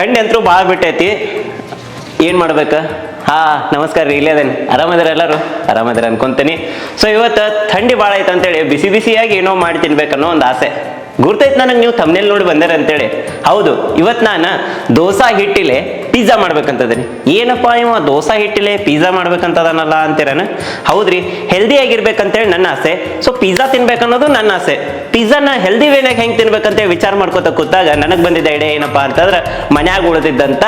ಥಂಡಿ ಅಂತೂ ಭಾಳ ಬಿಟ್ಟೈತಿ. ಏನು ಮಾಡ್ಬೇಕು? ಹಾ, ನಮಸ್ಕಾರ ರೀ, ಇಲ್ಲೇ ಅದೇನು ಆರಾಮದಿರ ಎಲ್ಲರೂ? ಆರಾಮದಿರ ಅನ್ಕೊಂತೀನಿ. ಸೊ ಇವತ್ತು ಥಂಡಿ ಭಾಳ ಐತೆ ಅಂತೇಳಿ, ಬಿಸಿ ಬಿಸಿಯಾಗಿ ಏನೋ ಮಾಡಿ ತಿನ್ಬೇಕನ್ನೋ ಒಂದು ಆಸೆ. ಗುರ್ತೈತೆ ನನಗೆ ನೀವು ತಮ್ಮನೇಲಿ ನೋಡಿ ಬಂದಿರ ಅಂತೇಳಿ. ಹೌದು ಇವತ್ತು ನಾನು ದೋಸಾ ಹಿಟ್ಟಿಲೆ ಪಿಜ್ಜಾ ಮಾಡ್ಬೇಕಂತದ್ರಿ ಏನಪ್ಪ ಇವ, ದೋಸೆ ಹಿಟ್ಟಿಲೆ ಪಿಜ್ಜಾ ಮಾಡ್ಬೇಕಂತದನಲ್ಲ ಅಂತೀರನ? ಹೌದ್ರಿ ಹೆಲ್ದಿ ಆಗಿರ್ಬೇಕಂತೇಳಿ ನನ್ನ ಆಸೆ. ಸೊ ಪಿಜ್ಜಾ ತಿನ್ಬೇಕನ್ನೋದು ನನ್ನ ಆಸೆ. ಪಿಜ್ಜಾನ ಹೆಲ್ದಿ ವೇನಾಗ ಹೆಂಗೆ ತಿನ್ಬೇಕಂತ ವಿಚಾರ ಮಾಡ್ಕೋತ ಕೂತಾಗ ನನಗೆ ಬಂದಿದ್ದ ಐಡಿಯಾ ಏನಪ್ಪಾ ಅಂತಂದ್ರೆ ಮನ್ಯಾಗ ಉಳಿದಿದ್ದಂತ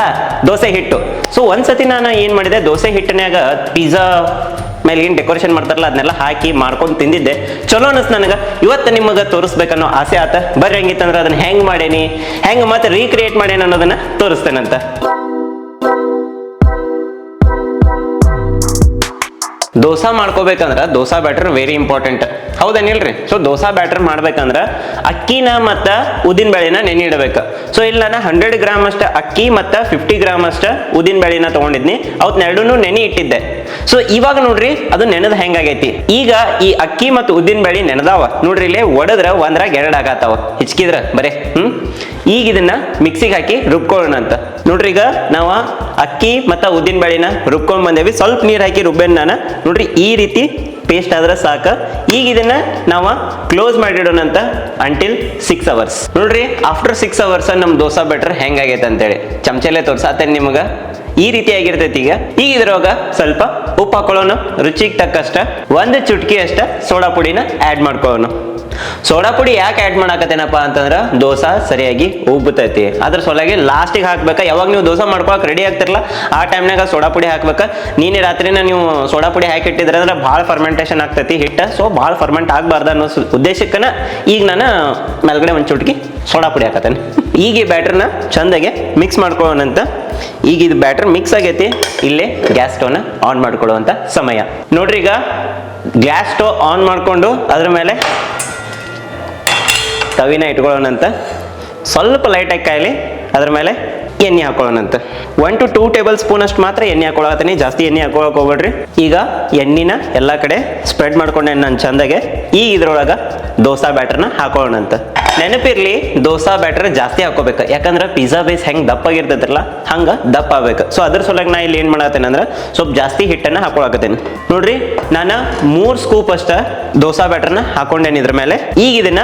ದೋಸೆ ಹಿಟ್ಟು. ಸೊ ಒಂದ್ಸತಿ ನಾನು ಏನು ಮಾಡಿದೆ, ದೋಸೆ ಹಿಟ್ಟನ್ಯಾಗ ಪಿಜ್ಜಾ ಮೇಲೆ ಏನು ಡೆಕೋರೇಷನ್ ಮಾಡ್ತಾರಲ್ಲ, ಅದನ್ನೆಲ್ಲ ಹಾಕಿ ಮಾಡ್ಕೊಂಡು ತಿಂದಿದ್ದೆ. ಚಲೋ ಅನಿಸ್ ನನಗೆ. ಇವತ್ತು ನಿಮಗೆ ತೋರಿಸ್ಬೇಕನ್ನೋ ಆಸೆ ಆತ. ಬರ್ರಿ ಹೆಂಗಿತ್ತಂದ್ರೆ ಅದನ್ನ ಹೆಂಗ್ ಮಾಡೇನಿ? ಹೆಂಗ್ ಮತ್ತೆ ರೀಕ್ರಿಯೇಟ್ ಮಾಡೇನಿ ಅನ್ನೋದನ್ನ ತೋರಿಸ್ತೇನಂತ. ದೋಸಾ ಮಾಡ್ಕೋಬೇಕಂದ್ರೆ ದೋಸಾ ಬ್ಯಾಟರ್ ವೆರಿ ಇಂಪಾರ್ಟೆಂಟ್ ಹೌದೇನಿಲ್ರಿ ಸೊ ದೋಸಾ ಬ್ಯಾಟರ್ ಮಾಡ್ಬೇಕಂದ್ರ ಅಕ್ಕಿನ ಮತ್ತ ಉದ್ದಿನ ಬೇಳೆನ ನೆನೆ ಇಡಬೇಕು. ಸೊ ಇಲ್ಲಿ ನಾನು ಹಂಡ್ರೆಡ್ ಗ್ರಾಮ್ ಅಷ್ಟ ಅಕ್ಕಿ ಮತ್ತ ಫಿಫ್ಟಿ ಗ್ರಾಮ್ ಅಷ್ಟ ಉದ್ದಿನ ಬೇಳೆನ ತಗೊಂಡಿದ್ನಿ. ಎರಡನ್ನೂ ನೆನೆ ಇಟ್ಟಿದ್ದೆ. ಸೊ ಇವಾಗ ನೋಡ್ರಿ, ಅದು ನೆನೆದ ಹೆಂಗಾಗೈತಿ? ಈಗ ಈ ಅಕ್ಕಿ ಮತ್ತು ಉದ್ದಿನ ಬೇಳೆ ನೆನೆದಾವ. ನೋಡ್ರಿ ಇಲ್ಲಿ ಒಡದ್ರ ಒಂದ್ರಾಗ ಎರಡ್ ಆಗತ್ತಾವ ಹಿಚ್ಕಿದ್ರ ಬರೇ, ಹ್ಮ್? ಈಗ ಇದನ್ನ ಮಿಕ್ಸಿಗೆ ಹಾಕಿ ರುಬ್ಕೊಳ್ಳೋಣ ಅಂತ. ನೋಡ್ರಿ ಈಗ ನಾವು ಅಕ್ಕಿ ಮತ್ತು ಉದ್ದಿನ ಬೇಳೆನ ರುಬ್ಕೊಂಡ್ ಬಂದೇವಿ. ಸ್ವಲ್ಪ ನೀರು ಹಾಕಿ ರುಬ್ಬೇನ್ ನಾನು. ನೋಡ್ರಿ ಈ ರೀತಿ ಪೇಸ್ಟ್ ಆದ್ರೆ ಸಾಕ. ಈಗ ಇದನ್ನ ನಾವು ಕ್ಲೋಸ್ ಮಾಡಿಡೋಣ ಅಂತ ಅಂಟಿಲ್ ಸಿಕ್ಸ್ ಅವರ್ಸ್ ನೋಡ್ರಿ ಆಫ್ಟರ್ ಸಿಕ್ಸ್ ಅವರ್ಸ್ ನಮ್ ದೋಸೆ ಬೆಟ್ರ್ ಹೆಂಗಾಗೈತೆ ಅಂತೇಳಿ. ಚಮಚಲ್ಲೇ ತೋರ್ಸಾತೇನೆ ನಿಮಗ? ಈ ರೀತಿ ಆಗಿರ್ತೈತಿ ಈಗ. ಈಗ ಇದ್ರೊಳಗ ಸ್ವಲ್ಪ ಉಪ್ಪು ಹಾಕೊಳ್ಳೋಣ. ರುಚಿಗೆ ತಕ್ಕಷ್ಟ. ಒಂದು ಚುಟ್ಕಿ ಅಷ್ಟ ಸೋಡಾ ಪುಡಿನ ಆ್ಯಡ್ ಮಾಡ್ಕೊಳ್ಳೋಣ. ಸೋಡಾ ಪುಡಿ ಯಾಕೆ ಆ್ಯಡ್ ಮಾಡಾಕತ್ತೇನಪ್ಪ ಅಂತಂದ್ರೆ ದೋಸೆ ಸರಿಯಾಗಿ ಉಬ್ಬತೈತಿ ಅದ್ರ ಸೊಲಾಗಿ ಲಾಸ್ಟಿಗೆ ಹಾಕ್ಬೇಕು. ಯಾವಾಗ ನೀವು ದೋಸೆ ಮಾಡ್ಕೊಳಕ್ಕೆ ರೆಡಿ ಆಗ್ತಿರಲ್ಲ ಆ ಟೈಮ್ನಾಗ ಸೋಡಾ ಪುಡಿ ಹಾಕ್ಬೇಕು. ನೀನೆ ರಾತ್ರಿನ ನೀವು ಸೋಡಾ ಪುಡಿ ಹಾಕಿಟ್ಟಿದ್ರೆ ಅಂದ್ರೆ ಭಾಳ ಫರ್ಮೆಂಟೇಷನ್ ಆಗ್ತೈತಿ ಹಿಟ್ಟು. ಸೊ ಭಾಳ ಫರ್ಮೆಂಟ್ ಆಗಬಾರ್ದು ಅನ್ನೋ ಉದ್ದೇಶಕ್ಕನ ಈಗ ನಾನು ಮೇಲ್ಗಡೆ ಒಂದು ಚುಟ್ಕಿ ಸೋಡಾ ಪುಡಿ ಹಾಕತ್ತೇನೆ. ಈಗ ಈ ಬ್ಯಾಟ್ರನ್ನ ಚಂದಾಗೆ ಮಿಕ್ಸ್ ಮಾಡ್ಕೊಳ್ಳೋಣಂತ. ಈಗ ಇದು ಬ್ಯಾಟ್ರ್ ಮಿಕ್ಸ್ ಆಗೈತಿ. ಇಲ್ಲೇ ಗ್ಯಾಸ್ ಸ್ಟವ್ನ ಆನ್ ಮಾಡ್ಕೊಳ್ಳುವಂಥ ಸಮಯ. ನೋಡ್ರಿ ಈಗ ಗ್ಯಾಸ್ ಸ್ಟವ್ ಆನ್ ಮಾಡಿಕೊಂಡು ಅದ್ರ ಮೇಲೆ ತವಿನ ಇಟ್ಕೊಳ್ಳೋಣಂತ. ಸ್ವಲ್ಪ ಲೈಟಾಗಿ ಕಾಯಲಿ ಅದ್ರ ಮೇಲೆ ಎಣ್ಣೆ ಹಾಕೊಳ್ಳೋಣಂತೆ. One to two tablespoon ಅಷ್ಟು ಮಾತ್ರ ಎಣ್ಣೆ ಹಾಕೊಳ್ಳತ್ತೀನಿ ಜಾಸ್ತಿ ಎಣ್ಣೆ ಹಾಕೊಳಕ್ ಹೋಗ್ಬೇಡ್ರಿ. ಈಗ ಎಣ್ಣೆನ ಎಲ್ಲ ಕಡೆ ಸ್ಪ್ರೆಡ್ ಮಾಡ್ಕೊಂಡೆ ನಾನು ಚಂದಾಗೆ. ಈಗ ಇದ್ರೊಳಗ ದೋಸಾ ಬ್ಯಾಟರ್ನ ಹಾಕೊಳ್ಳೋಣಂತೆ. ನೆನಪಿರ್ಲಿ, ದೋಸಾ ಬ್ಯಾಟರ್ ಜಾಸ್ತಿ ಹಾಕೋಬೇಕು ಯಾಕಂದ್ರೆ ಪಿಜ್ಜಾ ಬೇಸ್ ಹೆಂಗೆ ದಪ್ಪ ಹಂಗೆ ದಪ್ಪ ಆಗ್ಬೇಕು. ಸೊ ಅದ್ರ ಸೊಲಾಗ ನಾ ಇಲ್ಲಿ ಏನ್ ಮಾಡತ್ತೇನೆ ಅಂದ್ರೆ ಸ್ವಲ್ಪ ಜಾಸ್ತಿ ಹಿಟ್ಟನ್ನ ಹಾಕೊಳಕತ್ತೇನೆ. ನೋಡ್ರಿ, ನಾನು ಮೂರು ಸ್ಕೂಪ್ ಅಷ್ಟ ದೋಸಾ ಬ್ಯಾಟರ್ನ ಹಾಕೊಂಡೇನಿ ಇದ್ರ ಮೇಲೆ. ಈಗ ಇದನ್ನ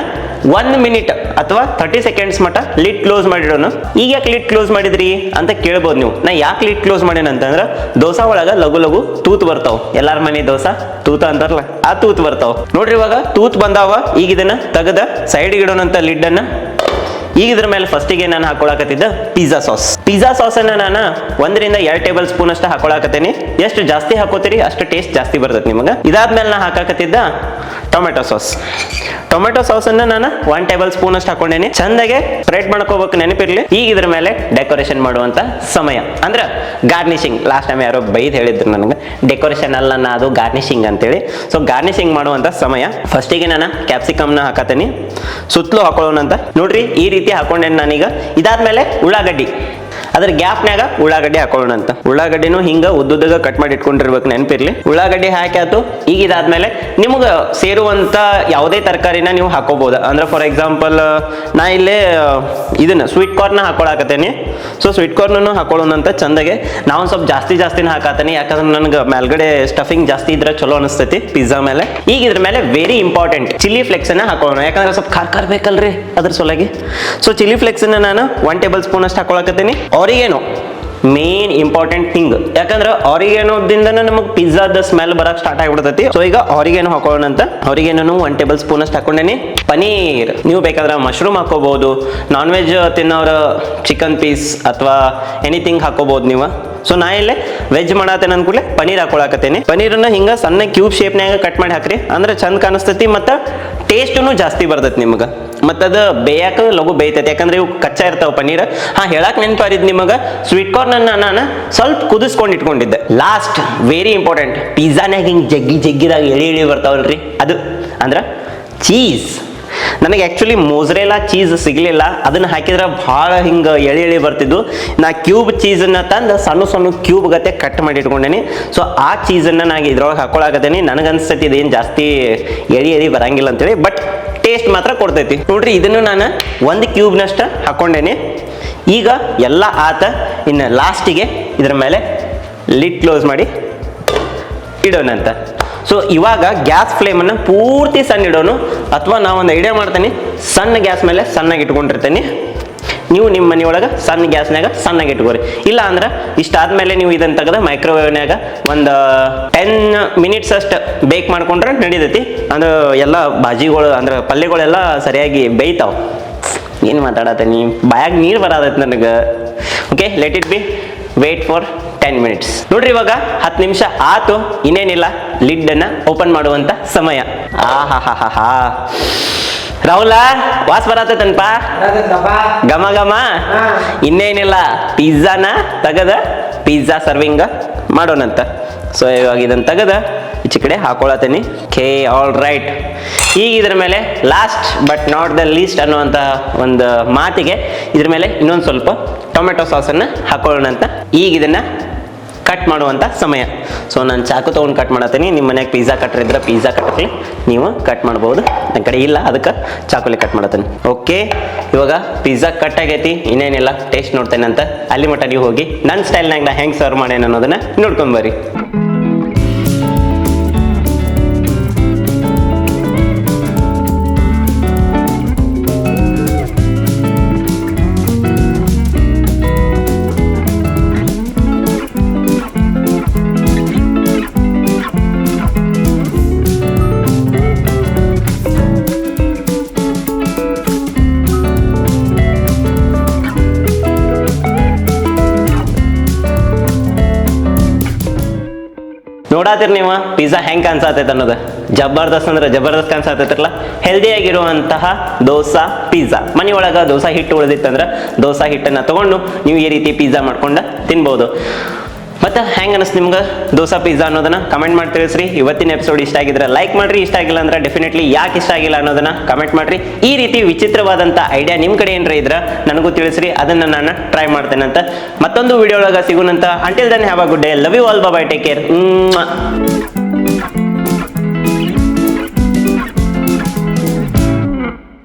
ಒನ್ ಮಿನಿಟ್ ಅಥವಾ ತರ್ಟಿ ಸೆಕೆಂಡ್ಸ್ ಮಟ್ಟ ಲಿಡ್ ಕ್ಲೋಸ್ ಮಾಡಿರೋನು ಈಗ ಯಾಕೆ ಲಿಟ್ ಕ್ಲೋಸ್ ಮಾಡಿದ್ರಿ ಅಂತ ಕೇಳ್ಬೋದು ನೀವು. ನಾ ಯಾಕೆ ಲಿಟ್ ಕ್ಲೋಸ್ ಮಾಡೇನ ಅಂತಂದ್ರ ದೋಸಾ ಒಳಗ ಲಘು ಲಘು ತೂತ್ ಬರ್ತಾವ. ಎಲ್ಲಾರ ಮನೆ ದೋಸಾ? ತೂತ ಅಂತಾರಲ್ಲ, ಆ ತೂತ್ ಬರ್ತಾವ. ನೋಡ್ರಿ ಇವಾಗ ತೂತ್ ಬಂದಾವ, ಈಗ ಇದನ್ನ ತೆಗೆದ ಸೈಡ್ ಇಡೋಣಂತ ಲಿಡ್ ಅನ್ನ. ಈಗ ಇದ್ರ ಮೇಲೆ ಫಸ್ಟಿಗೆ ನಾನು ಹಾಕೊಳಕತ್ತಿದ್ದ ಪಿಜ್ಜಾ ಸಾಸ್ ಪಿಜ್ಜಾ ಸಾಸ್ ಅನ್ನ ನಾನು ಒಂದರಿಂದ ಎರಡು ಟೇಬಲ್ ಸ್ಪೂನ್ ಅಷ್ಟು ಹಾಕೊಳಕತ್ತೇನೆ. ಎಷ್ಟು ಜಾಸ್ತಿ ಹಾಕೋತೀರಿ, ಅಷ್ಟು ಟೇಸ್ಟ್ ಜಾಸ್ತಿ ಬರ್ತದೆ ನಿಮಗೆ. ಇದಾದ್ಮೇಲೆ ನಾ ಹಾಕಾಕತ್ತಿದ್ದ ಟೊಮೆಟೊ ಸಾಸ್. ಟೊಮೆಟೊ ಸಾಸ್ ಅನ್ನ ನಾನು ಒನ್ ಟೇಬಲ್ ಸ್ಪೂನ್ ಅಷ್ಟು ಹಾಕೊಂಡೇನಿ ಚಂದಾಗೆ ಸ್ಪ್ರೆಡ್ ಮಾಡ್ಕೋಬೇಕು ನೆನಪಿರ್ಲಿ. ಈಗ ಇದ್ರ ಮೇಲೆ ಡೆಕೋರೇಷನ್ ಮಾಡುವಂತ ಸಮಯ. ಅಂದ್ರೆ ಗಾರ್ನಿಶಿಂಗ್ ಲಾಸ್ಟ್ ಟೈಮ್ ಯಾರೋ ಬೈದ್ ಹೇಳಿದ್ರು ನನಗೆ ಡೆಕೋರೇಷನ್ ಅಲ್ಲ ನಾ, ಅದು ಗಾರ್ನಿಶಿಂಗ್ ಅಂತೇಳಿ. ಸೊ ಗಾರ್ನಿಶಿಂಗ್ ಮಾಡುವಂತ ಸಮಯ. ಫಸ್ಟಿಗೆ ನಾನು ಕ್ಯಾಪ್ಸಿಕಮ್ನ ಹಾಕತ್ತೀನಿ ಸುತ್ತಲೂ ಹಾಕೊಳ್ಳೋಣ ಅಂತ ನೋಡ್ರಿ, ಈ ರೀತಿ ಹಾಕೊಂಡೇನಿ ನಾನೀಗ. ಇದಾದ್ಮೇಲೆ ಉಳ್ಳಾಗಡ್ಡಿ. ಅದ್ರ ಗ್ಯಾಪ್ನ್ಯಾಗ ಉಳ್ಳಾಗಡ್ಡಿ ಹಾಕೊಳ್ಳೋಣ ಅಂತ. ಉಳ್ಳಾಗಡ್ಡಿನೂ ಹಿಂಗ ಉದ್ದುದ್ದಾಗ ಕಟ್ ಮಾಡಿ ಇಟ್ಕೊಂಡಿರ್ಬೇಕು ನೆನಪಿರ್ಲಿ. ಉಳ್ಳಾಗಡ್ಡಿ ಹಾಕ್ಯಾತು ಈಗ ಇದಾದ್ಮೇಲೆ ನಿಮ್ಗೆ ಸೇರುವಂತ ಯಾವುದೇ ತರಕಾರಿನ ನೀವು ಹಾಕೋಬಹುದು ಅಂದ್ರೆ ಫಾರ್ ಎಕ್ಸಾಂಪಲ್ ನಾ ಇಲ್ಲೇ ಇದನ್ನ ಸ್ವೀಟ್ ಕಾರ್ನ್ ಹಾಕೊಳಕತ್ತೇನಿ. ಸೊ ಸ್ವೀಟ್ ಕಾರ್ನ್ ಹಾಕೊಳ್ಳೋಣ ಅಂತ ಚಂದಗೆ ನಾವು ಸ್ವಲ್ಪ ಜಾಸ್ತಿ ಜಾಸ್ತಿನ ಹಾಕತ್ತೇನೆ. ಯಾಕಂದ್ರೆ ನನಗೆ ಮೇಲ್ಗಡೆ ಸ್ಟಫಿಂಗ್ ಜಾಸ್ತಿ ಇದ್ರೆ ಚಲೋ ಅನಿಸ್ತೈತಿ ಪಿಜ್ಜಾ ಮೇಲೆ. ಈಗ ಇದ್ರ ಮೇಲೆ ವೆರಿ ಇಂಪಾರ್ಟೆಂಟ್ ಚಿಲ್ಲಿ ಫ್ಲೆಕ್ಸ್ ಅನ್ನ ಹಾಕೋಣ ಯಾಕಂದ್ರೆ ಸ್ವಲ್ಪ ಖಾರ ಖಾರ ಬೇಕಲ್ರಿ ಅದ್ರ ಸೊಲಾಗಿ. ಸೊ ಚಿಲ್ಲಿ ಫ್ಲೆಕ್ಸ್ ನಾನು ಒನ್ ಟೇಬಲ್ ಸ್ಪೂನ್ ಅಷ್ಟು ಹಾಕೊಳಕತ್ತೀನಿ. ಆರಿಗೇನೋ ಮೇನ್ ಇಂಪಾರ್ಟೆಂಟ್ ಥಿಂಗ್ ಯಾಕಂದ್ರೆ ಆರಿಗೇನೋದಿಂದ ನಮಗೆ ಪಿಜ್ಜಾದ ಸ್ಮೆಲ್ ಬರಕ್ ಸ್ಟಾರ್ಟ್ ಆಗಿಬಿಡ್ತೈತಿ. ಸೊ ಈಗ ಆರಿಗೇನೋ ಹಾಕೋಣ ಅಂತ ಆರಿಗೇನೋ ಒನ್ ಟೇಬಲ್ ಸ್ಪೂನ್ ಅಷ್ಟು ಹಾಕೊಂಡೇನಿ. ಪನೀರ್ ನೀವು ಬೇಕಾದ್ರೆ ಮಶ್ರೂಮ್ ಹಾಕೋಬಹುದು ನಾನ್ ವೆಜ್ ತಿನ್ನೋರು ಚಿಕನ್ ಪೀಸ್ ಅಥವಾ ಎನಿಥಿಂಗ್ ಹಾಕೋಬಹುದು ನೀವು. ಸೊ ನಾ ಇಲ್ಲೇ ವೆಜ್ ಮಾಡತ್ತೇನೆ ಅನ್ಕೂಡ್ಲೆ ಪನೀರ್ ಹಾಕೊಳಕತ್ತೇನೆ. ಪನೀರನ್ನ ಹಿಂಗ ಸಣ್ಣ ಕ್ಯೂಬ್ ಶೇಪ್ನ್ಯಾಗ ಕಟ್ ಮಾಡಿ ಹಾಕ್ರಿ. ಅಂದ್ರೆ ಚಂದ ಕಾಣಿಸ್ತೈತಿ ಮತ್ತು ಟೇಸ್ಟೂ ಜಾಸ್ತಿ ಬರ್ತೈತಿ ನಿಮ್ಗೆ. ಮತ್ತು ಅದು ಬೇಯಕ್ಕೆ ಲಘು ಬೇಯ್ತೈತೆ. ಯಾಕಂದ್ರೆ ಇವು ಕಚ್ಚಾ ಇರ್ತಾವ ಪನ್ನೀರ್. ಹಾ, ಹೇಳಕ್ ನೆನಪಾರಿದ್ ನಿಮಗೆ ಸ್ವೀಟ್ ಕಾರ್ನ್ ಅನ್ನ ನಾನು ಸ್ವಲ್ಪ ಕುದಿಸ್ಕೊಂಡು ಇಟ್ಕೊಂಡಿದ್ದೆ. ಲಾಸ್ಟ್ ವೆರಿ ಇಂಪಾರ್ಟೆಂಟ್ ಪಿಝಾನ್ಯಾಗ ಹಿಂಗೆ ಜಗ್ಗಿ ಜಗ್ಗಿದಾಗ ಎಳಿ ಎಳಿ ಬರ್ತಾವಲ್ರಿ. ಅದು ಅಂದ್ರೆ ಚೀಸ್ ನನಗೆ ಆ್ಯಕ್ಚುಲಿ ಮೋಸ್ರೆಲಾ ಚೀಸ್ ಸಿಗಲಿಲ್ಲ. ಅದನ್ನ ಹಾಕಿದ್ರೆ ಭಾಳ ಹಿಂಗೆ ಎಳಿ ಎಳಿ ಬರ್ತಿದ್ದು ನಾ ಕ್ಯೂಬ್ ಚೀಸನ್ನು ತಂದು ಸಣ್ಣ ಸಣ್ಣ ಕ್ಯೂಬ್ ಗತೆ ಕಟ್ ಮಾಡಿ ಇಟ್ಕೊಂಡೇನಿ. ಸೊ ಆ ಚೀಸನ್ನು ನಾನು ಇದ್ರೊಳಗೆ ಹಾಕೊಳಕತ್ತೀನಿ. ನನಗನ್ಸ್ತೈತಿ ಇದೇನು ಜಾಸ್ತಿ ಎಳಿ ಎಳಿ ಬರಂಗಿಲ್ಲ ಅಂತೇಳಿ. ಬಟ್ ಟೇಸ್ಟ್ ಮಾತ್ರ ಕೊಡ್ತೈತಿ. ನೋಡ್ರಿ, ಇದನ್ನು ನಾನು ಒಂದು ಕ್ಯೂಬ್ನಷ್ಟ ಹಾಕೊಂಡೇನಿ. ಈಗ ಎಲ್ಲ ಆತ ಇನ್ನು ಲಾಸ್ಟಿಗೆ ಇದರ ಮೇಲೆ ಲಿಡ್ ಕ್ಲೋಸ್ ಮಾಡಿ ಇಡೋಣಂತ ಸೊ ಇವಾಗ ಗ್ಯಾಸ್ ಫ್ಲೇಮನ್ನು ಪೂರ್ತಿ ಸಣ್ಣ ಇಡೋನು, ಅಥವಾ ನಾವೊಂದು ಐಡಿಯಾ ಮಾಡ್ತೀನಿ, ಸಣ್ಣ ಗ್ಯಾಸ್ ಮೇಲೆ ಸಣ್ಣಗೆ ಇಟ್ಕೊಂಡಿರ್ತೀನಿ. ನೀವು ನಿಮ್ಮ ಮನೆಯೊಳಗೆ ಸಣ್ಣ ಗ್ಯಾಸ್ನಾಗ ಸಣ್ಣಗೆ ಇಟ್ಕೋರಿ. ಇಲ್ಲ ಅಂದ್ರೆ ಇಷ್ಟಾದ್ಮೇಲೆ ನೀವು ಇದನ್ನು ತೆಗೆದ ಮೈಕ್ರೋವೇವ್ನಾಗ ಒಂದು ಟೆನ್ ಮಿನಿಟ್ಸ್ ಅಷ್ಟು ಬೇಕ್ ಮಾಡ್ಕೊಂಡ್ರೆ ನಡೀತೈತಿ. ಅಂದ್ರೆ ಎಲ್ಲ ಬಾಜಿಗಳು, ಅಂದ್ರೆ ಪಲ್ಯಗಳೆಲ್ಲ ಸರಿಯಾಗಿ ಬೇಯ್ತಾವ. ಏನು ಮಾತಾಡತ್ತೀನಿ ಬಾಯಾಗ ನೀರು ಬರತೈತಿ ನನಗೆ. Okay let it be wait for ten minutes ನೋಡ್ರಿ ಇವಾಗ ಹತ್ತು ನಿಮಿಷ ಆತು, ಇನ್ನೇನಿಲ್ಲ. ಲಿಡ್ಡನ್ನು ಓಪನ್ ಮಾಡುವಂತ ಸಮಯ. ಆ ಹಾ ಹಾ ಹಾ ಹಾ ರಾಹುಲ ವಾಸ್ ಬರತೈತನ್ಪ? ಘಮ ಘಮ. ಇನ್ನೇನಿಲ್ಲ ಪಿಜ್ಜಾನ ತೆಗದ ಪಿಜ್ಜಾ ಸರ್ವಿಂಗ್ ಮಾಡೋಣಂತ. ಸೊ ಇವಾಗ ಇದನ್ನ ತೆಗದ ಈಚೆ ಕಡೆ ಹಾಕೊಳತೀನಿ ಕೆ ಆಲ್ ರೈಟ್ ಈಗ ಇದ್ರ ಮೇಲೆ last but not the least ಅನ್ನುವಂತ ಒಂದು ಮಾತಿಗೆ ಇದ್ರ ಮೇಲೆ ಇನ್ನೊಂದು ಸ್ವಲ್ಪ ಟೊಮೆಟೊ ಸಾಸನ್ನು ಹಾಕೊಳ್ಳೋಣಂತ. ಈಗ ಇದನ್ನ ಕಟ್ ಮಾಡುವಂಥ ಸಮಯ. ಸೊ ನಾನು ಚಾಕು ತೊಗೊಂಡು ಕಟ್ ಮಾಡತ್ತೀನಿ. ನಿಮ್ಮ ಮನೆಯಾಗ ಪಿಜ್ಜಾ ಕಟ್ರಿದ್ರೆ ಪಿಜ್ಜಾ ಕಟ್ಟಲಿ ನೀವು ಕಟ್ ಮಾಡ್ಬೋದು. ನನ್ನ ಕಡೆ ಇಲ್ಲ, ಅದಕ್ಕೆ ಚಾಕುಲಿ ಕಟ್ ಮಾಡತ್ತೀನಿ. ಓಕೆ ಇವಾಗ ಪಿಜ್ಜಾ ಕಟ್ ಆಗೈತಿ, ಇನ್ನೇನಿಲ್ಲ ಟೇಸ್ಟ್ ನೋಡ್ತೇನೆ ಅಂತ. ಅಲ್ಲಿ ಮಟ್ಟ ನೀವು ಹೋಗಿ ನನ್ನ ಸ್ಟೈಲ್ನಾಗ ನಾ ಹೆಂಗೆ ಸರ್ವ್ ಮಾಡೇನೆ ಅನ್ನೋದನ್ನ ನೋಡ್ಕೊಂಬರ್ರಿ ನೋಡಾತಿರ್ ನೀವು? ಪಿಜ್ಜಾ ಹೆಂಗ್ ಕಾಣಿಸತೈತೆ ಅನ್ನೋದು. ಜಬರ್ದಸ್ತ್ ಅಂದ್ರೆ ಜಬರ್ದಸ್ತ್ ಹೆಲ್ದಿ ಹೆಲ್ದಿಯಾಗಿರುವಂತಹ ದೋಸಾ ಪಿಜ್ಜಾ ಮನೆಯೊಳಗ ದೋಸಾ ಹಿಟ್ಟು ಉಳಿದಿತ್ತಂದ್ರೆ ದೋಸಾ ಹಿಟ್ಟನ್ನ ತಗೊಂಡು ನೀವು ಈ ರೀತಿ ಪಿಜ್ಜಾ ಮಾಡ್ಕೊಂಡು ತಿನ್ಬೋದು. ಮತ್ತೆ ಹೆಂಗೆ ಅನಿಸ್ತು ನಿಮ್ಗೆ ದೋಸಾ ಪಿಜ್ಜಾ ಅನ್ನೋದನ್ನ ಕಮೆಂಟ್ ಮಾಡಿ ತಿಳಿಸ್ರಿ. ಇವತ್ತಿನ ಎಪಿಸೋಡ್ ಇಷ್ಟ ಆಗಿದ್ರೆ ಲೈಕ್ ಮಾಡ್ರಿ, ಇಷ್ಟ ಆಗಿಲ್ಲ ಅಂದ್ರೆ ಡೆಫಿನೆಟ್ಲಿ ಯಾಕೆ ಇಷ್ಟ ಆಗಿಲ್ಲ ಅನ್ನೋದನ್ನ ಕಮೆಂಟ್ ಮಾಡ್ರಿ. ಈ ರೀತಿ ವಿಚಿತ್ರವಾದಂಥ ಐಡಿಯಾ ನಿಮ್ಮ ಕಡೆ ಏನ್ರ ಇದ್ರ ನನಗೂ ತಿಳಿಸ್ರಿ, ಅದನ್ನ ನಾನು ಟ್ರೈ ಮಾಡ್ತೇನೆ ಅಂತ. ಮತ್ತೊಂದು ವಿಡಿಯೋ ಒಳಗೆ ಸಿಗೋಣಂತ. Until then have a good day love you all bye take care